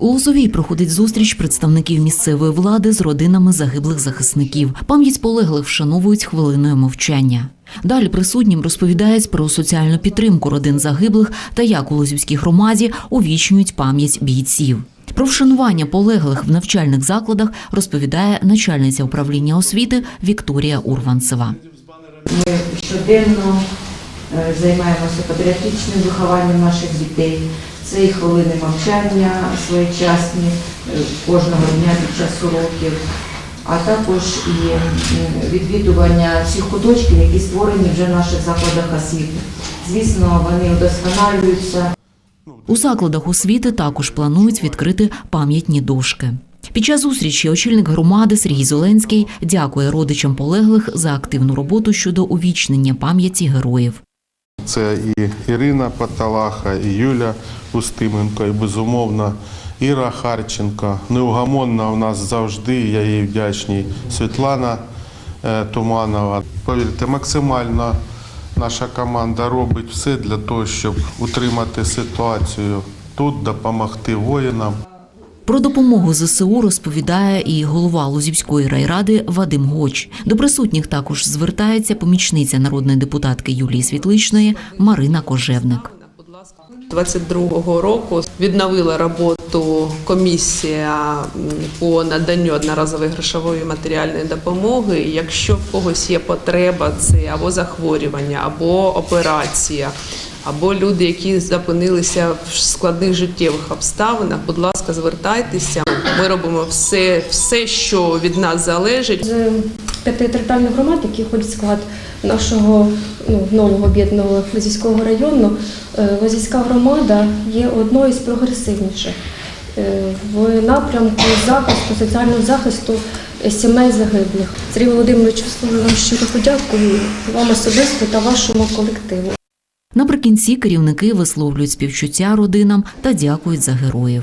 У Лозовій проходить зустріч представників місцевої влади з родинами загиблих захисників. Пам'ять полеглих вшановують хвилиною мовчання. Далі присутнім розповідають про соціальну підтримку родин загиблих та як у Лозівській громаді увічнюють пам'ять бійців. Про вшанування полеглих в навчальних закладах розповідає начальниця управління освіти Вікторія Урванцева. Ми щоденно займаємося патріотичним вихованням наших дітей. Це і хвилини мовчання своєчасні е, кожного дня під час уроків, а також і відвідування всіх куточків, які створені вже в наших закладах освіти. Звісно, вони удосконалюються. У закладах освіти також планують відкрити пам'ятні дошки. Під час зустрічі очільник громади Сергій Зеленський дякує родичам полеглих за активну роботу щодо увічнення пам'яті героїв. Це і Ірина Паталаха, і Юля Устименко, і безумовно Іра Харченко. Неугомонна у нас завжди, я їй вдячний. Світлана е, Туманова. Повірте, максимально наша команда робить все для того, щоб утримати ситуацію тут, допомогти воїнам. Про допомогу ЗСУ розповідає і голова Лузівської райради Вадим Гоч. До присутніх також звертається помічниця народної депутатки Юлії Світличної Марина Кожевник. 22-го року відновила роботу комісія по наданню одноразової грошової матеріальної допомоги. Якщо в когось є потреба, це або захворювання, або операція, або люди, які зупинилися в складних життєвих обставинах, будь ласка, звертайтеся. Ми робимо все, все, що від нас залежить. з п'яти територіальних громад, які входять в склад нашого ну, нового об'єднаного Лозівського району, е, Лозівська громада є одною з прогресивніших е, в напрямку захисту, соціального захисту сімей загиблих. Сергій Володимирович, висловлюю вам щиро подякую вам особисто та вашому колективу. Наприкінці керівники висловлюють співчуття родинам та дякують за героїв.